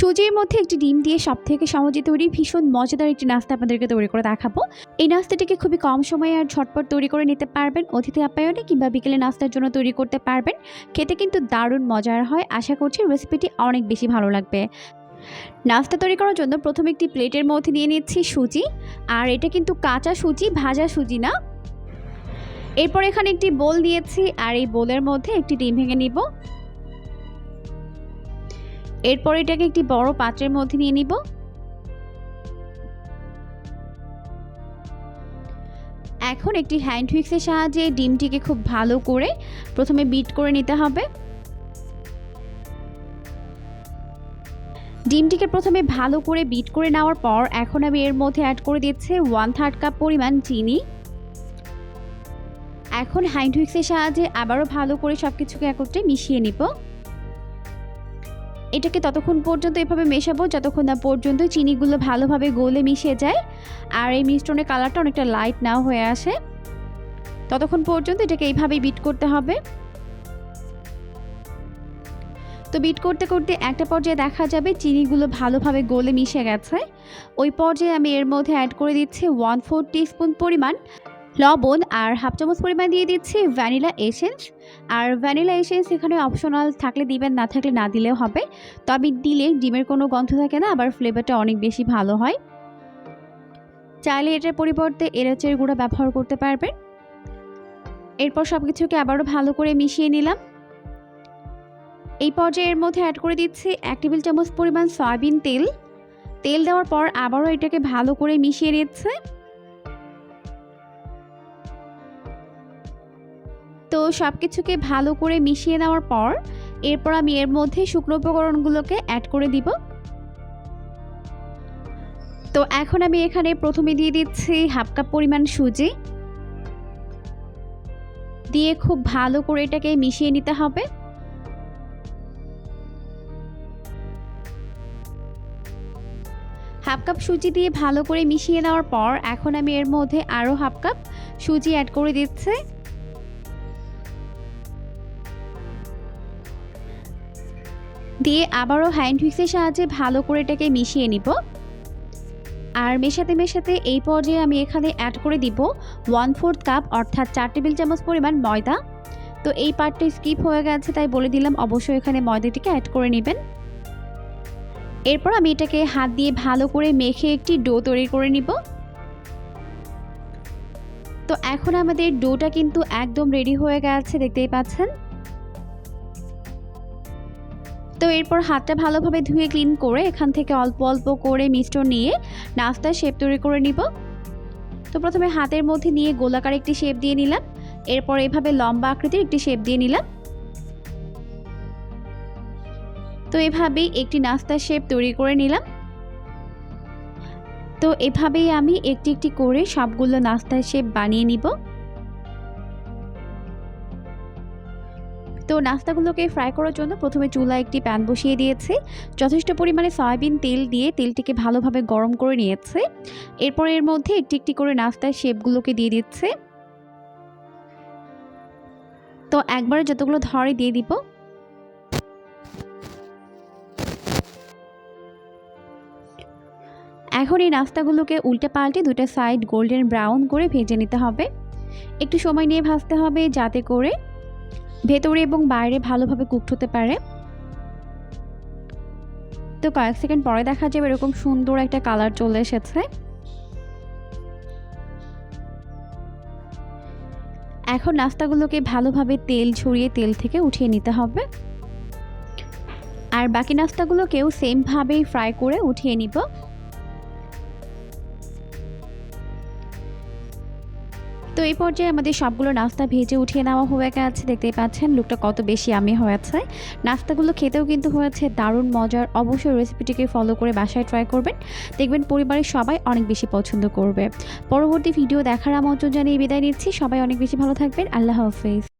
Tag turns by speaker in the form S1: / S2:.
S1: সুজির মধ্যে একটি ডিম দিয়ে সব থেকে সহজে তৈরি ভীষণ মজাদার একটি নাস্তা আপনাদেরকে তৈরি করে দেখাবো। এই নাস্তাটিকে খুবই কম সময়ে আর ঝটপট তৈরি করে নিতে পারবেন, অতিথি আপ্যায়নে কিংবা বিকেলে নাস্তার জন্য তৈরি করতে পারবেন। খেতে কিন্তু দারুণ মজার হয়। আশা করছি রেসিপিটি অনেক বেশি ভালো লাগবে। নাস্তা তৈরি করার জন্য প্রথমে একটি প্লেটের মধ্যে নিয়ে নিচ্ছি সুজি। আর এটা কিন্তু কাঁচা সুজি, ভাজা সুজি না। এরপর এখানে একটি বোল দিয়েছি আর এই বোলের মধ্যে একটি ডিম ভেঙে নিব। এরপর এটাকে একটি বড় পাত্রের মধ্যে নিয়ে নিব। এখন একটি হ্যান্ড হুইক্সের সাহায্যে ডিমটিকে খুব ভালো করে প্রথমে বিট করে নিতে হবে। ডিমটিকে প্রথমে ভালো করে বিট করে নেওয়ার পর এখন আমি এর মধ্যে অ্যাড করে দিচ্ছি ওয়ান থার্ড কাপ পরিমাণ চিনি। এখন হ্যান্ড হুইক্সের সাহায্যে আবারও ভালো করে সব কিছুকে একত্রে মিশিয়ে নিব। এটাকে ততক্ষণ পর্যন্ত এভাবে মেশাবো যতক্ষণ না পর্যন্ত চিনিগুলো ভালোভাবে গলে মিশে যায়। আর এই মিশ্রণের কালারটা অনেকটা লাইট নাও হয়ে আসে। ততক্ষণ পর্যন্ত এটাকে এইভাবেই বিট করতে হবে। তো বিট করতে করতে একটা পর্যায়ে দেখা যাবে চিনিগুলো ভালোভাবে গলে মিশে গেছে। ওই পর্যায়ে আমি এর মধ্যে অ্যাড করে দিচ্ছি ওয়ান ফোর টিস্পুন পরিমাণ লবণ আর হাফ চামচ পরিমাণ দিয়ে দিচ্ছি ভ্যানিলা এসেন্স। আর ভ্যানিলা এসেন্স এখানে অপশনাল থাকলে দিবেন, না থাকলে না দিলেও হবে। তবে দিলে ডিমের কোনো গন্ধ থাকে না, আবার ফ্লেভারটা অনেক বেশি ভালো হয়। চাইলে এটার পরিবর্তে এলাচের গুঁড়া ব্যবহার করতে পারবেন। এরপর সব কিছুকে আবারও ভালো করে মিশিয়ে নিলাম। এই পর্যায়ে এর মধ্যে অ্যাড করে দিচ্ছি এক টেবিল চামচ পরিমাণ সয়াবিন তেল। তেল দেওয়ার পর আবারও এটাকে ভালো করে মিশিয়ে নিচ্ছে। তো সব কিছুকে ভালো করে মিশিয়ে নেওয়ার পর এরপর আমি এর মধ্যে শুকনো উপকরণগুলোকে অ্যাড করে দিব। তো এখন আমি এখানে প্রথমে দিয়ে দিচ্ছি হাফ কাপ পরিমাণ সুজি। দিয়ে খুব ভালো করে এটাকে মিশিয়ে নিতে হবে। হাফ কাপ সুজি দিয়ে ভালো করে মিশিয়ে নেওয়ার পর এখন আমি এর মধ্যে আরও হাফ কাপ সুজি অ্যাড করে দিচ্ছি। দিয়ে আবারও হ্যান্ড হুইক্সের সাহায্যে ভালো করে এটাকে মিশিয়ে নিব। আর মেশাতে মেশাতে এই পর্যায়ে আমি এখানে অ্যাড করে দিব ওয়ান ফোর্থ কাপ অর্থাৎ চার টেবিল চামচ পরিমাণ ময়দা। তো এই পার্টটা স্কিপ হয়ে গেছে, তাই বলে দিলাম অবশ্যই এখানে ময়দাটিকে অ্যাড করে নেবেন। এরপর আমি এটাকে হাত দিয়ে ভালো করে মেখে একটি ডো তৈরি করে নিব। তো এখন আমাদের ডোটা কিন্তু একদম রেডি হয়ে গেছে, দেখতেই পাচ্ছেন। তো এরপর হাতটা ভালোভাবে ধুয়ে ক্লিন করে এখান থেকে অল্প অল্প করে মিশ্রণ নিয়ে নাস্তার শেপ তৈরি করে নিব। তো প্রথমে হাতের মধ্যে নিয়ে গোলাকার একটি শেপ দিয়ে নিলাম। এরপর এভাবে লম্বা আকৃতির একটি শেপ দিয়ে নিলাম। তো এভাবেই একটি নাস্তার শেপ তৈরি করে নিলাম। তো এভাবেই আমি একটি একটি করে সবগুলো নাস্তার শেপ বানিয়ে নিব। তো নাস্তাগুলোকে ফ্রাই করার জন্য প্রথমে চুলা একটি প্যান বসিয়ে দিয়েছে। যথেষ্ট পরিমাণে সয়াবিন তেল দিয়ে তেলটিকে ভালোভাবে গরম করে নিয়েছে। এরপর এর মধ্যে একটি একটি করে নাস্তার শেপগুলোকে দিয়ে দিচ্ছে। তো একবারে যতগুলো ধরে দিয়ে দিব। এখন এই নাস্তাগুলোকে উল্টে পাল্টে দুটো সাইড গোল্ডেন ব্রাউন করে ভেজে নিতে হবে। একটু সময় নিয়ে ভাজতে হবে যাতে করে ভেতরে এবং বাইরে ভালোভাবে কুকড হতে পারে। তো কয়েক সেকেন্ড পরে দেখা যাবে এরকম সুন্দর একটা কালার চলে এসেছে। এখন নাস্তাগুলোকে ভালোভাবে তেল ছড়িয়ে তেল থেকে উঠিয়ে নিতে হবে। আর বাকি নাস্তাগুলোকেও সেমভাবেই ফ্রাই করে উঠিয়ে নিব। এই পর্যায়ে আমাদের সবগুলো নাস্তা ভেজে উঠিয়ে নেওয়া হয়ে গেছে। দেখতেই পাচ্ছেন, লুকটা কত বেশি আমি হয়েছে। নাস্তাগুলো খেতেও কিন্তু হয়েছে দারুণ মজার। অবশ্যই রেসিপিটিকে ফলো করে বাসায় ট্রাই করবেন। দেখবেন পরিবারের সবাই অনেক বেশি পছন্দ করবে। পরবর্তী ভিডিও দেখার আমন্ত্রণ জানিয়ে বিদায় নিচ্ছি। সবাই অনেক বেশি ভালো থাকবেন। আল্লাহ হাফেজ।